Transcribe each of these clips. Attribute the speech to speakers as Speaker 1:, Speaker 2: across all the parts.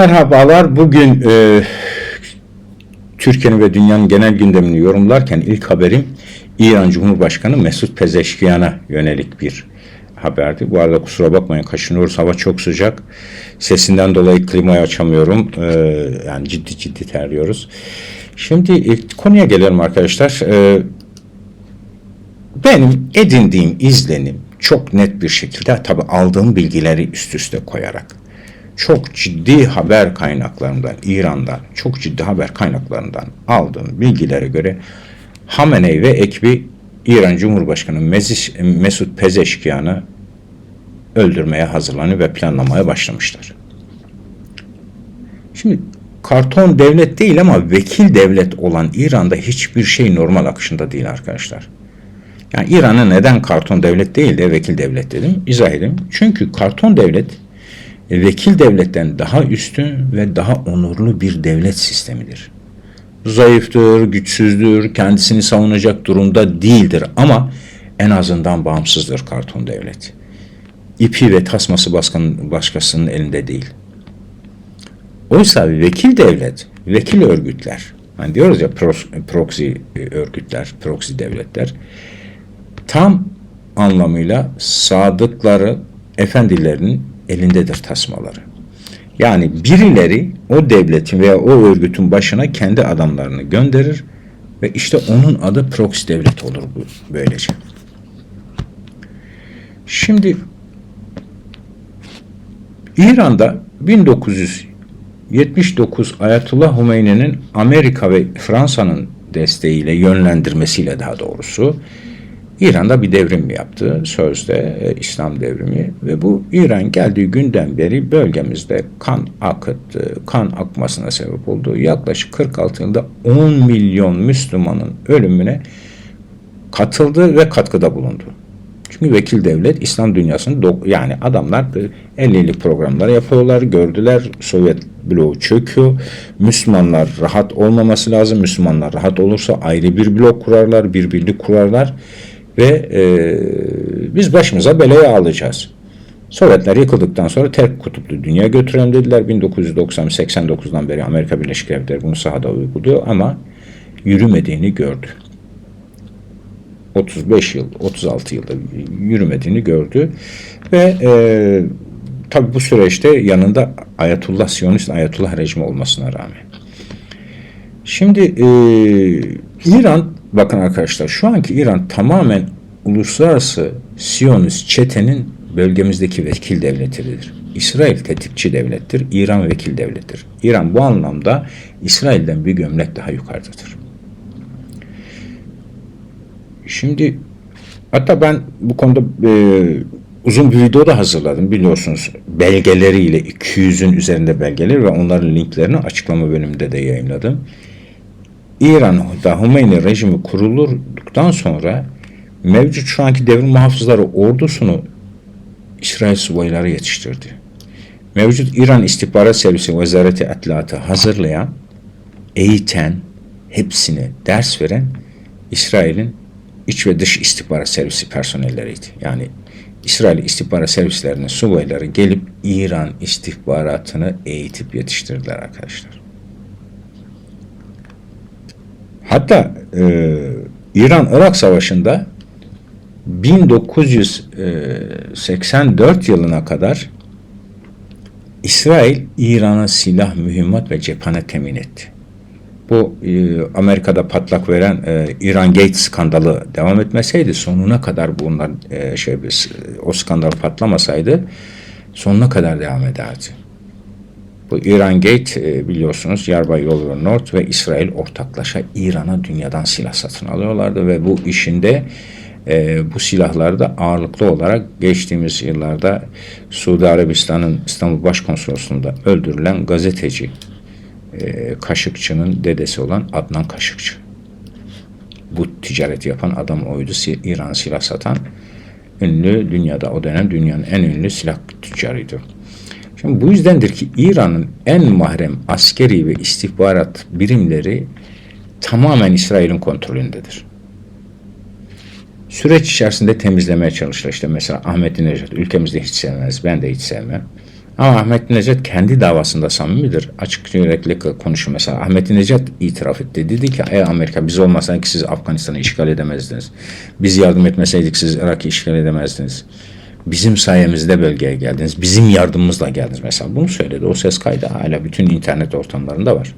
Speaker 1: Merhabalar. Bugün e, Türkiye'nin ve dünyanın genel gündemini yorumlarken ilk haberim İran Cumhurbaşkanı Mesut Pezeşkiyan'a yönelik bir haberdi. Bu arada kusura bakmayın kaşınıyoruz. Hava çok sıcak. Sesinden dolayı klimayı açamıyorum. E, yani ciddi ciddi terliyoruz. Şimdi ilk konuya gelelim arkadaşlar. E, benim edindiğim izlenim çok net bir şekilde tabi aldığım bilgileri üst üste koyarak çok ciddi haber kaynaklarından, İran'dan çok ciddi haber kaynaklarından aldığım bilgilere göre Hamenei ve ekibi İran Cumhurbaşkanı Mesut Pezeşkiyan'ı öldürmeye hazırlanıyor ve planlamaya başlamışlar. Şimdi karton devlet değil ama vekil devlet olan İran'da hiçbir şey normal akışında değil arkadaşlar. Yani İran'ı neden karton devlet değil de vekil devlet dedim? İzah edeyim. Çünkü karton devlet vekil devletten daha üstün ve daha onurlu bir devlet sistemidir. Zayıftır, güçsüzdür, kendisini savunacak durumda değildir ama en azından bağımsızdır karton devlet. İpi ve tasması başkan, başkasının elinde değil. Oysa vekil devlet, vekil örgütler, hani diyoruz ya proxy örgütler, proxy devletler, tam anlamıyla sadıkları efendilerinin elindedir tasmaları. Yani birileri o devletin veya o örgütün başına kendi adamlarını gönderir ve işte onun adı proxy devlet olur bu böylece. Şimdi İran'da 1979 Ayetullah Hümeyni'nin Amerika ve Fransa'nın desteğiyle yönlendirmesiyle daha doğrusu İran'da bir devrim yaptı sözde e, İslam devrimi ve bu İran geldiği günden beri bölgemizde kan akıttı, kan akmasına sebep oldu. Yaklaşık 46 yılda 10 milyon Müslümanın ölümüne katıldı ve katkıda bulundu. Çünkü vekil devlet İslam dünyasının yani adamlar 50'lik programları yapıyorlar, gördüler Sovyet bloğu çöküyor. Müslümanlar rahat olmaması lazım. Müslümanlar rahat olursa ayrı bir blok kurarlar, bir birlik kurarlar ve e, biz başımıza belayı alacağız. Sovyetler yıkıldıktan sonra tek kutuplu dünya götürelim dediler. 1990-89'dan beri Amerika Birleşik Devletleri bunu sahada uyguluyor ama yürümediğini gördü. 35 yıl, 36 yılda yürümediğini gördü ve e, tabi bu süreçte yanında Ayetullah Siyonist Ayetullah rejimi olmasına rağmen. Şimdi e, İran bakın arkadaşlar şu anki İran tamamen uluslararası Siyonist çetenin bölgemizdeki vekil devletidir. İsrail tetikçi devlettir, İran vekil devlettir. İran bu anlamda İsrail'den bir gömlek daha yukarıdadır. Şimdi hatta ben bu konuda e, uzun bir video da hazırladım biliyorsunuz. Belgeleriyle 200'ün üzerinde belgeler ve onların linklerini açıklama bölümünde de yayınladım. İran'da Hümeyni rejimi kurulduktan sonra mevcut şu anki devrim muhafızları ordusunu İsrail subayları yetiştirdi. Mevcut İran İstihbarat Servisi Vezareti Atlatı hazırlayan, eğiten, hepsine ders veren İsrail'in iç ve dış istihbarat servisi personelleriydi. Yani İsrail istihbarat servislerinin subayları gelip İran istihbaratını eğitip yetiştirdiler arkadaşlar. Hatta e, İran-Irak Savaşı'nda 1984 yılına kadar İsrail İran'a silah, mühimmat ve cephane temin etti. Bu e, Amerika'da patlak veren e, İran Gate skandalı devam etmeseydi sonuna kadar bunlar e, şey o skandal patlamasaydı sonuna kadar devam ederdi. Bu İran Gate e, biliyorsunuz Yarbay Yolu North ve İsrail ortaklaşa İran'a dünyadan silah satın alıyorlardı ve bu işinde e, bu silahları da ağırlıklı olarak geçtiğimiz yıllarda Suudi Arabistan'ın İstanbul Başkonsolosluğu'nda öldürülen gazeteci e, Kaşıkçı'nın dedesi olan Adnan Kaşıkçı. Bu ticaret yapan adam oydu. İran silah satan ünlü dünyada o dönem dünyanın en ünlü silah tüccarıydı. Şimdi bu yüzdendir ki İran'ın en mahrem askeri ve istihbarat birimleri tamamen İsrail'in kontrolündedir. Süreç içerisinde temizlemeye çalışır. İşte mesela Ahmet Necdet ülkemizde hiç sevmez. Ben de hiç sevmem. Ama Ahmet Necdet kendi davasında samimidir. Açık yürekli konuşuyor mesela. Ahmet Necdet itiraf etti. Dedi ki ey Amerika biz olmasaydık siz Afganistan'ı işgal edemezdiniz. Biz yardım etmeseydik siz Irak'ı işgal edemezdiniz. Bizim sayemizde bölgeye geldiniz. Bizim yardımımızla geldiniz mesela. Bunu söyledi. O ses kaydı hala bütün internet ortamlarında var.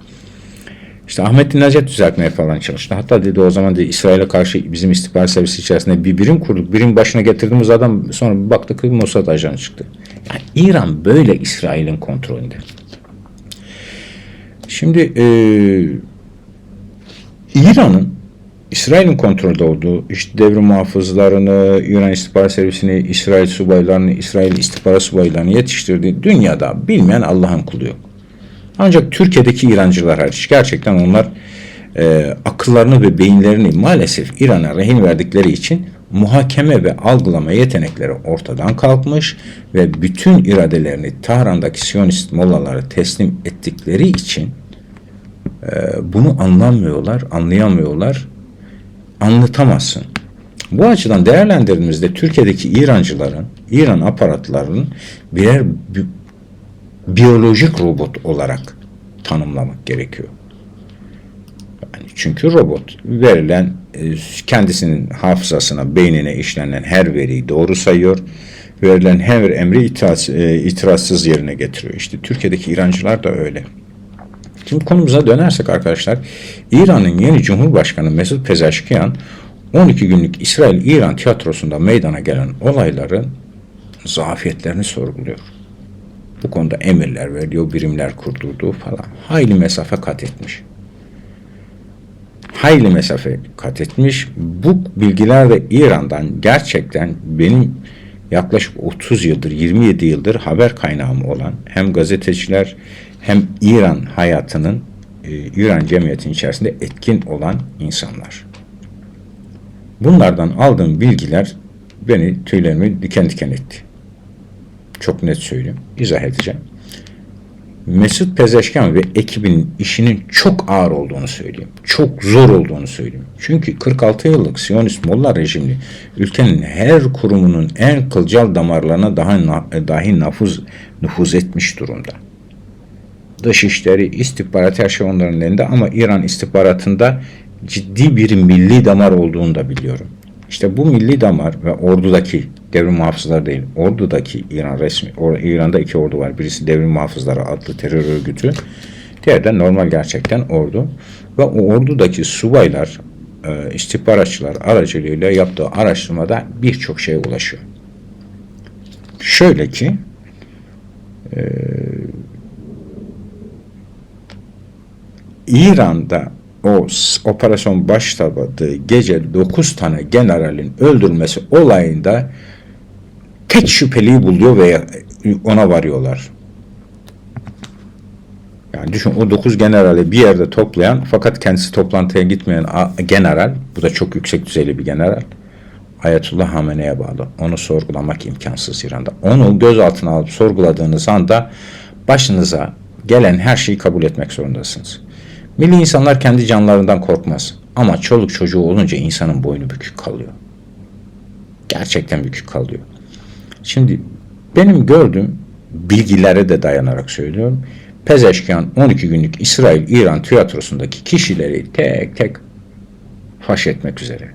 Speaker 1: İşte Ahmet Necdet düzeltmeye falan çalıştı. Hatta dedi o zaman dedi İsrail'e karşı bizim istihbarat servisi içerisinde bir birim kurduk. Birim başına getirdiğimiz adam sonra bir baktık Mossad ajanı çıktı. Yani İran böyle İsrail'in kontrolünde. Şimdi e, İran'ın İsrail'in kontrolde olduğu işte devrim muhafızlarını, İran istihbarat servisini, İsrail subaylarını, İsrail istihbarat subaylarını yetiştirdiği dünyada bilmeyen Allah'ın kulu yok. Ancak Türkiye'deki İrancılar hariç gerçekten onlar e, akıllarını ve beyinlerini maalesef İran'a rehin verdikleri için muhakeme ve algılama yetenekleri ortadan kalkmış ve bütün iradelerini Tahran'daki Siyonist mollaları teslim ettikleri için e, bunu anlamıyorlar, anlayamıyorlar, anlatamazsın. Bu açıdan değerlendirdiğimizde Türkiye'deki İrancıların, İran aparatlarının birer bi- biyolojik robot olarak tanımlamak gerekiyor. Yani çünkü robot verilen e, kendisinin hafızasına, beynine işlenen her veriyi doğru sayıyor. Verilen her emri itiraz, e, itirazsız yerine getiriyor. İşte Türkiye'deki İrancılar da öyle. Şimdi konumuza dönersek arkadaşlar, İran'ın yeni Cumhurbaşkanı Mesut Pezeşkiyan 12 günlük İsrail-İran tiyatrosunda meydana gelen olayların zafiyetlerini sorguluyor. Bu konuda emirler veriliyor, birimler kurdurduğu falan. Hayli mesafe kat etmiş. Hayli mesafe kat etmiş. Bu bilgiler de İran'dan gerçekten benim yaklaşık 30 yıldır, 27 yıldır haber kaynağım olan hem gazeteciler hem İran hayatının, e, İran cemiyetinin içerisinde etkin olan insanlar. Bunlardan aldığım bilgiler beni tüylerimi diken diken etti. Çok net söyleyeyim, izah edeceğim. Mesut Pezeşkan ve ekibinin işinin çok ağır olduğunu söyleyeyim. Çok zor olduğunu söyleyeyim. Çünkü 46 yıllık Siyonist Molla rejimi ülkenin her kurumunun en kılcal damarlarına daha dahi nüfuz, nüfuz etmiş durumda. Dışişleri, istihbarat her şey onların elinde ama İran istihbaratında ciddi bir milli damar olduğunu da biliyorum. İşte bu milli damar ve ordudaki devrim muhafızları değil, ordudaki İran resmi, or, İran'da iki ordu var. Birisi devrim muhafızları adlı terör örgütü, diğeri de normal gerçekten ordu. Ve o ordudaki subaylar, e, istihbaratçılar aracılığıyla yaptığı araştırmada birçok şeye ulaşıyor. Şöyle ki, e, İran'da o operasyon başladığı gece 9 tane generalin öldürülmesi olayında tek şüpheliyi buluyor ve ona varıyorlar. Yani düşün o 9 generali bir yerde toplayan fakat kendisi toplantıya gitmeyen general, bu da çok yüksek düzeyli bir general. Ayetullah Hamene'ye bağlı. Onu sorgulamak imkansız İran'da. Onu gözaltına alıp sorguladığınız anda başınıza gelen her şeyi kabul etmek zorundasınız. Milli insanlar kendi canlarından korkmaz. Ama çoluk çocuğu olunca insanın boynu bükük kalıyor. Gerçekten bükük kalıyor. Şimdi benim gördüğüm bilgilere de dayanarak söylüyorum. Pezeşkan 12 günlük İsrail-İran tiyatrosundaki kişileri tek tek faş etmek üzere.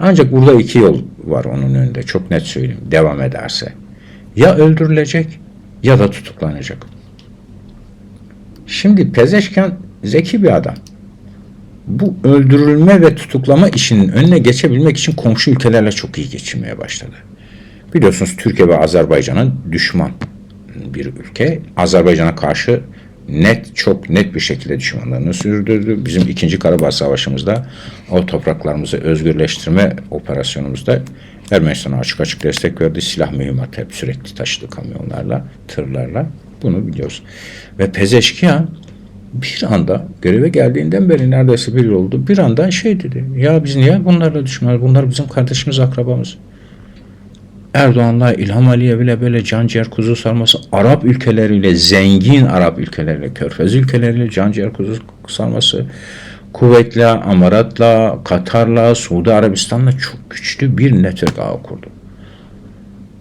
Speaker 1: Ancak burada iki yol var onun önünde. Çok net söyleyeyim. Devam ederse. Ya öldürülecek ya da tutuklanacak. Şimdi Pezeşkan zeki bir adam. Bu öldürülme ve tutuklama işinin önüne geçebilmek için komşu ülkelerle çok iyi geçinmeye başladı. Biliyorsunuz Türkiye ve Azerbaycan'ın düşman bir ülke. Azerbaycan'a karşı net, çok net bir şekilde düşmanlarını sürdürdü. Bizim ikinci Karabağ Savaşı'mızda o topraklarımızı özgürleştirme operasyonumuzda Ermenistan'a açık açık destek verdi. Silah mühimmat hep sürekli taşıdı kamyonlarla, tırlarla. Bunu biliyoruz. Ve Pezeşkiyan bir anda göreve geldiğinden beri neredeyse bir yıl oldu. Bir anda şey dedi. Ya biz niye bunlarla düşmanız? Bunlar bizim kardeşimiz, akrabamız. Erdoğan'la İlham Aliye bile böyle can ciğer kuzu sarması Arap ülkeleriyle zengin Arap ülkeleriyle Körfez ülkeleriyle can ciğer kuzu sarması Kuveyt'le, Amarat'la, Katar'la, Suudi Arabistan'la çok güçlü bir network ağı kurdu.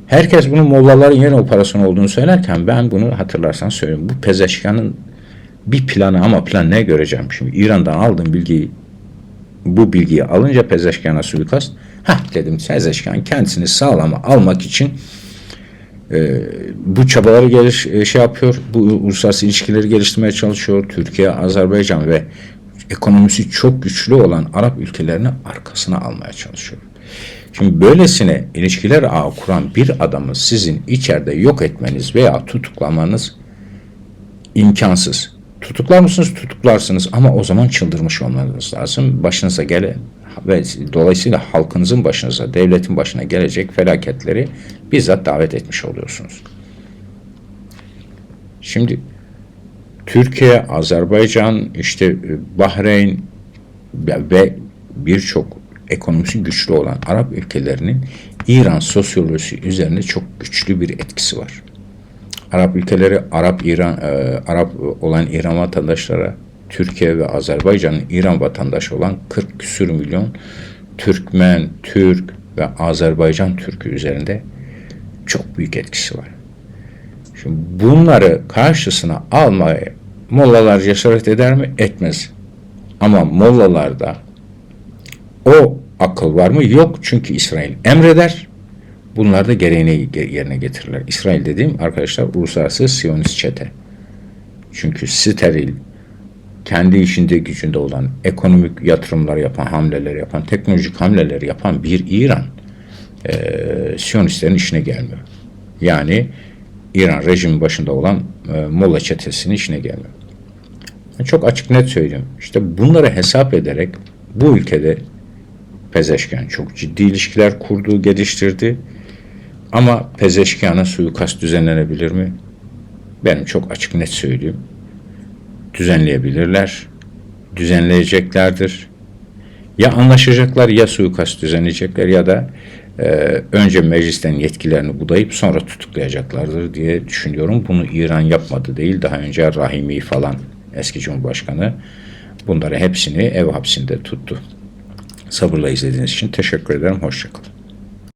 Speaker 1: Herkes bunun mollaların yeni operasyon olduğunu söylerken ben bunu hatırlarsan söyleyeyim. Bu Pezeşkan'ın bir planı ama plan ne göreceğim şimdi. İran'dan aldığım bilgiyi bu bilgiyi alınca Pezeşkan'a suikast. Hah dedim Pezeşkan kendisini sağlama almak için e, bu çabaları geliş, e, şey yapıyor. Bu uluslararası ilişkileri geliştirmeye çalışıyor. Türkiye, Azerbaycan ve ekonomisi çok güçlü olan Arap ülkelerini arkasına almaya çalışıyor. Şimdi böylesine ilişkiler ağı kuran bir adamı sizin içeride yok etmeniz veya tutuklamanız imkansız. Tutuklar mısınız? Tutuklarsınız ama o zaman çıldırmış olmanız lazım. Başınıza gele ve dolayısıyla halkınızın başınıza, devletin başına gelecek felaketleri bizzat davet etmiş oluyorsunuz. Şimdi Türkiye, Azerbaycan, işte e, Bahreyn ve birçok ekonomisi güçlü olan Arap ülkelerinin İran sosyolojisi üzerinde çok güçlü bir etkisi var. Arap ülkeleri, Arap İran, e, Arap olan İran vatandaşlara, Türkiye ve Azerbaycan'ın İran vatandaşı olan 40 küsür milyon Türkmen, Türk ve Azerbaycan Türk'ü üzerinde çok büyük etkisi var. Şimdi bunları karşısına almaya mollalar cesaret eder mi? Etmez. Ama mollalarda o akıl var mı? Yok. Çünkü İsrail emreder. Bunlar da gereğini yerine getirirler. İsrail dediğim arkadaşlar uluslararası Siyonist çete. Çünkü steril, kendi işinde gücünde olan, ekonomik yatırımlar yapan, hamleler yapan, teknolojik hamleler yapan bir İran e, Siyonistlerin işine gelmiyor. Yani İran rejimi başında olan e, Molla çetesinin işine gelmiyor. Çok açık net söyleyeyim. İşte bunları hesap ederek bu ülkede Pezeşkan çok ciddi ilişkiler kurdu, geliştirdi. Ama Pezeşkan'a suikast düzenlenebilir mi? Benim çok açık net söyleyeyim. Düzenleyebilirler. Düzenleyeceklerdir. Ya anlaşacaklar ya suikast düzenleyecekler ya da e, önce meclisten yetkilerini budayıp sonra tutuklayacaklardır diye düşünüyorum. Bunu İran yapmadı değil. Daha önce Rahimi falan eski Cumhurbaşkanı bunları hepsini ev hapsinde tuttu. Sabırla izlediğiniz için teşekkür ederim. Hoşçakalın.